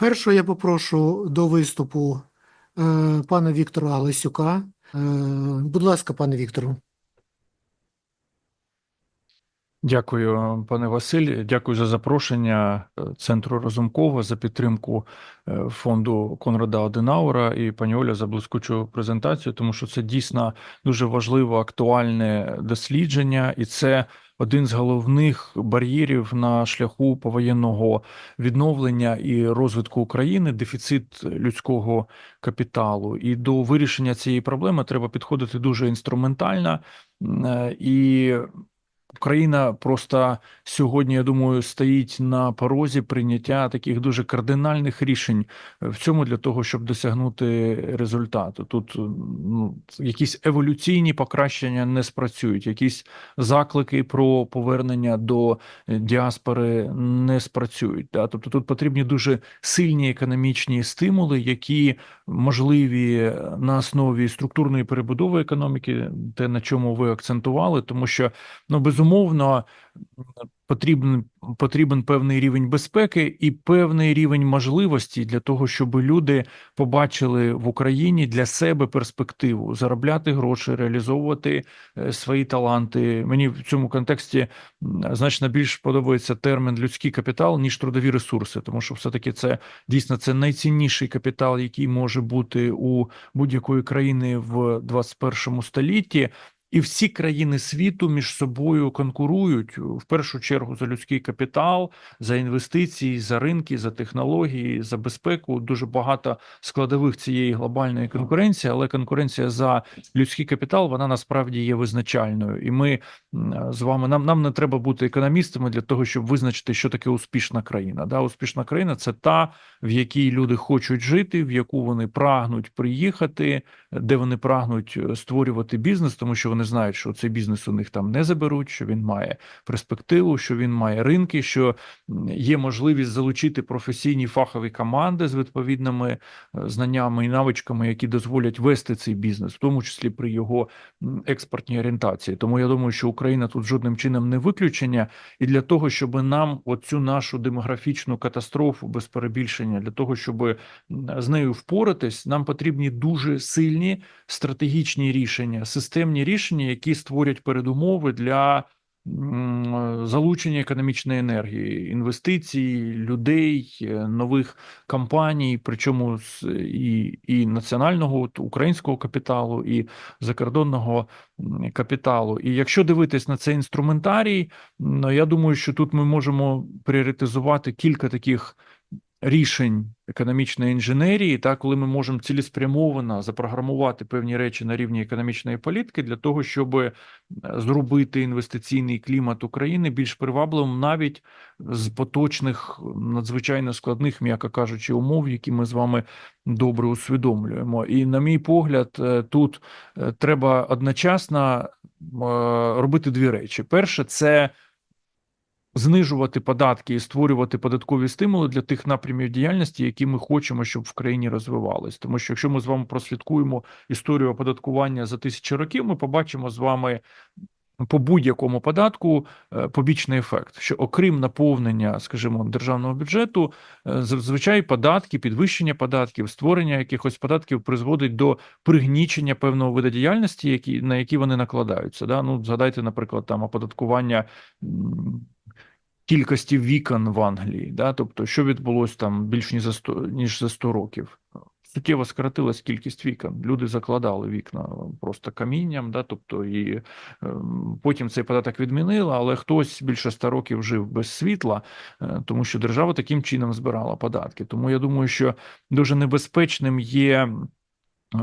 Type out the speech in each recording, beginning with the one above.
Першого я попрошу до виступу е, пана Віктора Галасюка. Е, будь ласка, пане Віктору. Дякую, пане Василь. Дякую за запрошення е, центру Разумкова за підтримку е, фонду Конрада Оденаура і пані Оля за блискучу презентацію, тому що це дійсно дуже важливе актуальне дослідження, і це один з головних бар'єрів на шляху повоєнного відновлення і розвитку України дефіцит людського капіталу. І до вирішення цієї проблеми треба підходити дуже інструментально е, і. Україна просто сьогодні, я думаю, стоїть на порозі прийняття таких дуже кардинальних рішень в цьому для того, щоб досягнути результату. Тут ну, якісь еволюційні покращення не спрацюють, якісь заклики про повернення до діаспори не спрацюють. Да? Тобто тут потрібні дуже сильні економічні стимули, які можливі на основі структурної перебудови економіки, те на чому ви акцентували, тому що ну безумовно потрібен потрібен певний рівень безпеки і певний рівень можливості для того, щоб люди побачили в Україні для себе перспективу заробляти гроші, реалізовувати е, свої таланти. Мені в цьому контексті значно більш подобається термін людський капітал ніж трудові ресурси, тому що все таки це дійсно це найцінніший капітал, який може бути у будь-якої країни в 21 столітті. І всі країни світу між собою конкурують в першу чергу за людський капітал, за інвестиції, за ринки, за технології, за безпеку. Дуже багато складових цієї глобальної конкуренції, але конкуренція за людський капітал вона насправді є визначальною. І ми з вами нам, нам не треба бути економістами для того, щоб визначити, що таке успішна країна. Да, успішна країна це та, в якій люди хочуть жити, в яку вони прагнуть приїхати, де вони прагнуть е, створювати бізнес, тому що вони знають, що цей бізнес у них там не заберуть, що він має перспективу, що він має ринки, що є можливість залучити професійні фахові команди з відповідними е, знаннями і навичками, які дозволять вести цей бізнес, в тому числі при його експортній орієнтації. Тому я думаю, що Україна тут жодним чином не виключення, і для того, щоб нам оцю нашу демографічну катастрофу без перебільшення, для того, щоб з нею впоратись, нам потрібні дуже сильні стратегічні рішення, системні рішення, які створять передумови для залучення економічної енергії, інвестицій, людей, е, нових компаній, причому і, і національного українського капіталу, і закордонного капіталу. І якщо дивитись на цей інструментарій, ну я думаю, що тут ми можемо пріоритизувати кілька таких рішень економічної інженерії, та коли ми можемо цілеспрямовано запрограмувати певні речі на рівні економічної політики для того, щоб е, зробити інвестиційний клімат України більш привабливим навіть з поточних надзвичайно складних, м'яко кажучи, умов, які ми з вами добре усвідомлюємо. І на мій погляд, е, тут е, треба одночасно робити дві речі: перше, це знижувати податки і створювати податкові стимули для тих напрямів діяльності, які ми хочемо, щоб в країні розвивались. Тому що якщо ми з вами прослідкуємо історію оподаткування за тисячі років, ми побачимо з вами. По будь-якому податку е, побічний ефект, що окрім наповнення, скажімо, державного бюджету, е, зазвичай податки, підвищення податків, створення якихось податків призводить до пригнічення певного виду діяльності, які на які вони накладаються. Да? Ну, згадайте, наприклад, там оподаткування кількості вікон в Англії, да? тобто, що відбулося там більш ніж за 100, ніж за 100 років. Суттєво скоротилась кількість вікон. Люди закладали вікна просто камінням, да, тобто і ем, потім цей податок відмінили, але хтось більше 100 років жив без світла, е, тому що держава таким чином збирала податки. Тому я думаю, що дуже небезпечним є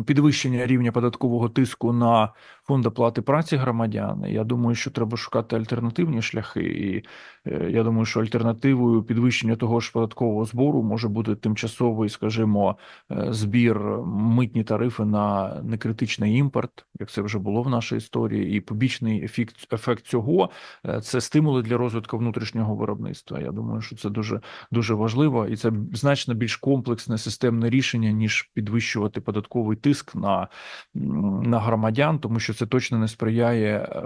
підвищення рівня податкового тиску на фонд оплати праці громадян. Я думаю, що треба шукати альтернативні шляхи, і е, я думаю, що альтернативою підвищення того ж податкового збору може бути тимчасовий, скажімо, е, збір митні тарифи на некритичний імпорт, як це вже було в нашій історії, і побічний ефект, ефект цього е, це стимули для розвитку внутрішнього виробництва. Я думаю, що це дуже дуже важливо, і це значно більш комплексне системне рішення ніж підвищувати податковий тиск на, на громадян, тому що це точно не сприяє е,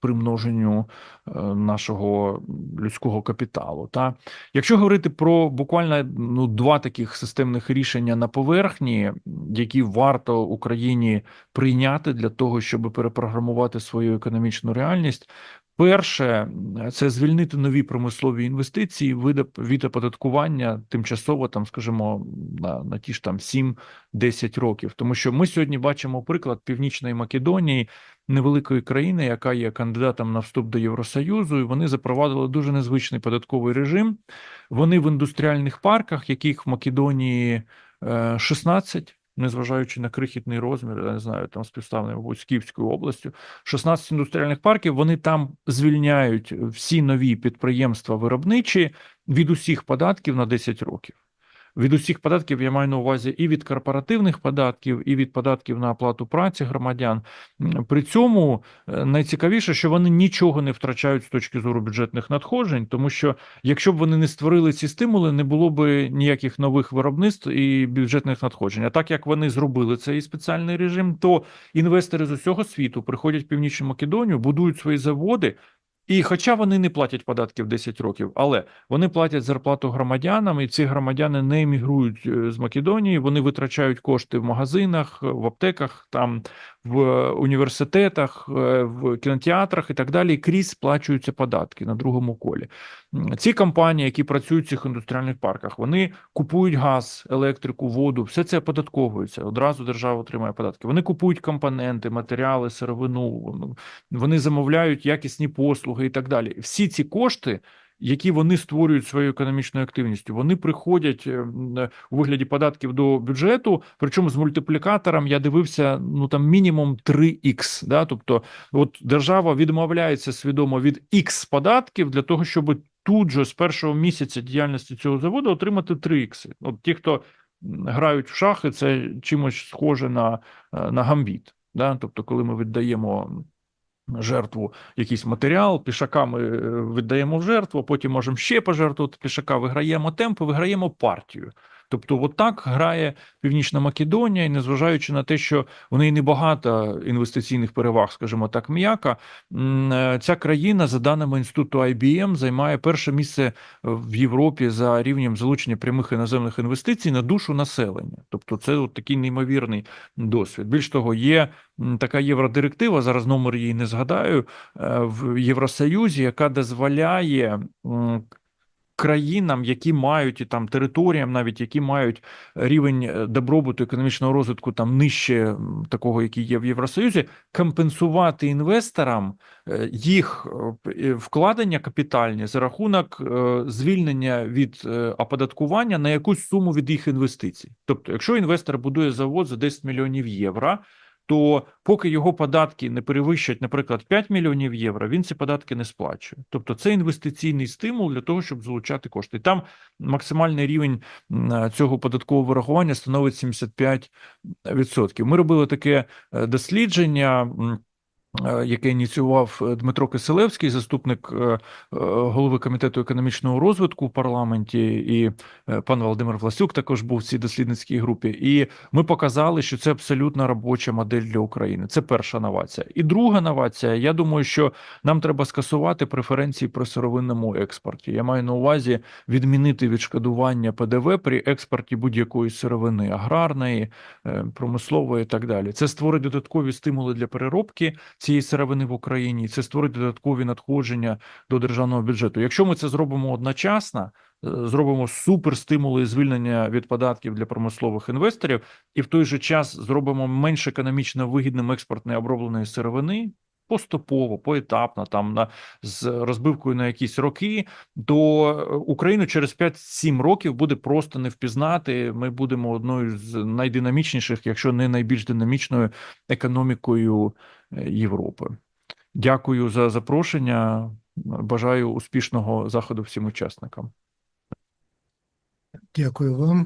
примноженню е, нашого людського капіталу. Та якщо говорити про буквально ну два таких системних рішення на поверхні, які варто Україні прийняти для того, щоб перепрограмувати свою економічну реальність. Перше, це звільнити нові промислові інвестиції від, оподаткування тимчасово, там, скажімо, на, на ті ж там 7-10 років. Тому що ми сьогодні бачимо приклад Північної Македонії, невеликої країни, яка є кандидатом на вступ до Євросоюзу, і вони запровадили дуже незвичний податковий режим. Вони в індустріальних парках, яких в Македонії е, 16, незважаючи на крихітний розмір, я не знаю, там співставний, мабуть, з Київською областю, 16 індустріальних парків, вони там звільняють всі нові підприємства виробничі від усіх податків на 10 років. Від усіх податків я маю на увазі і від корпоративних податків, і від податків на оплату праці громадян. При цьому е, найцікавіше, що вони нічого не втрачають з точки зору бюджетних надходжень, тому що якщо б вони не створили ці стимули, не було б ніяких нових виробництв і бюджетних надходжень. А так як вони зробили цей спеціальний режим, то інвестори з усього світу приходять в Північну Македонію, будують свої заводи. І хоча вони не платять податків 10 років, але вони платять зарплату громадянам, і ці громадяни не емігрують е, з Македонії, вони витрачають кошти в магазинах, в аптеках, там в університетах, е, в кінотеатрах і так далі. І крізь сплачуються податки на другому колі. Ці компанії, які працюють в цих індустріальних парках, вони купують газ, електрику, воду, все це оподатковується. Одразу держава отримає податки. Вони купують компоненти, матеріали, сировину, ну, вони замовляють якісні послуги і так далі. Всі ці кошти. Які вони створюють своєю економічною активністю, вони приходять е, е, у вигляді податків до бюджету. Причому з мультиплікатором я дивився ну там мінімум 3х. Да? Тобто, от держава відмовляється свідомо від X податків для того, щоб тут же з першого місяця діяльності цього заводу отримати 3х. От ті, хто грають в шахи, це чимось схоже на, е, на гамбіт. Да? Тобто, коли ми віддаємо жертву якийсь матеріал, пішака ми е, віддаємо в жертву, потім можемо ще пожертвувати пішака, виграємо темпи, виграємо партію. Тобто, от так грає Північна Македонія, і незважаючи на те, що в неї небагато інвестиційних переваг, скажімо так, м'яка, е, ця країна, за даними інституту IBM, займає перше місце в Європі за рівнем залучення прямих іноземних інвестицій на душу населення. Тобто, це от такий неймовірний досвід. Більш того, є така євродиректива, зараз номер її не згадаю, е, в Євросоюзі, яка дозволяє країнам, які мають і там територіям, навіть які мають рівень е, добробуту економічного розвитку там нижче такого, який є в Євросоюзі, компенсувати інвесторам е, їх е, е, вкладення капітальні за рахунок е, звільнення від е, оподаткування на якусь суму від їх інвестицій. Тобто, якщо інвестор будує завод за 10 мільйонів євро, то поки його податки не перевищать, наприклад, 5 мільйонів євро, він ці податки не сплачує. Тобто це інвестиційний стимул для того, щоб залучати кошти. Там максимальний рівень цього податкового вирахування становить 75%. Ми робили таке е, дослідження. Е, Яке ініціював е, Дмитро Киселевський, заступник е, голови комітету економічного розвитку в парламенті, і пан Володимир Власюк також був в цій дослідницькій групі. І ми показали, що це абсолютно робоча модель для України. Це перша новація. І друга новація. Я думаю, що нам треба скасувати преференції при сировинному експорті. Я маю на увазі відмінити відшкодування ПДВ при експорті будь-якої сировини аграрної, промислової і так далі. Це створить додаткові стимули для переробки цієї сировини в Україні. Це створить додаткові надходження до державного бюджету. Якщо ми це зробимо одночасно, е, зробимо суперстимули і звільнення від податків для промислових інвесторів, і в той же час зробимо менш економічно вигідним експортне обробленої сировини. Поступово, поетапно, там на з розбивкою на якісь роки, то е, Україну через 5-7 років буде просто не впізнати. Ми будемо одною з найдинамічніших, якщо не найбільш динамічною економікою е, Європи. Дякую за запрошення. Бажаю успішного заходу всім учасникам. Дякую вам.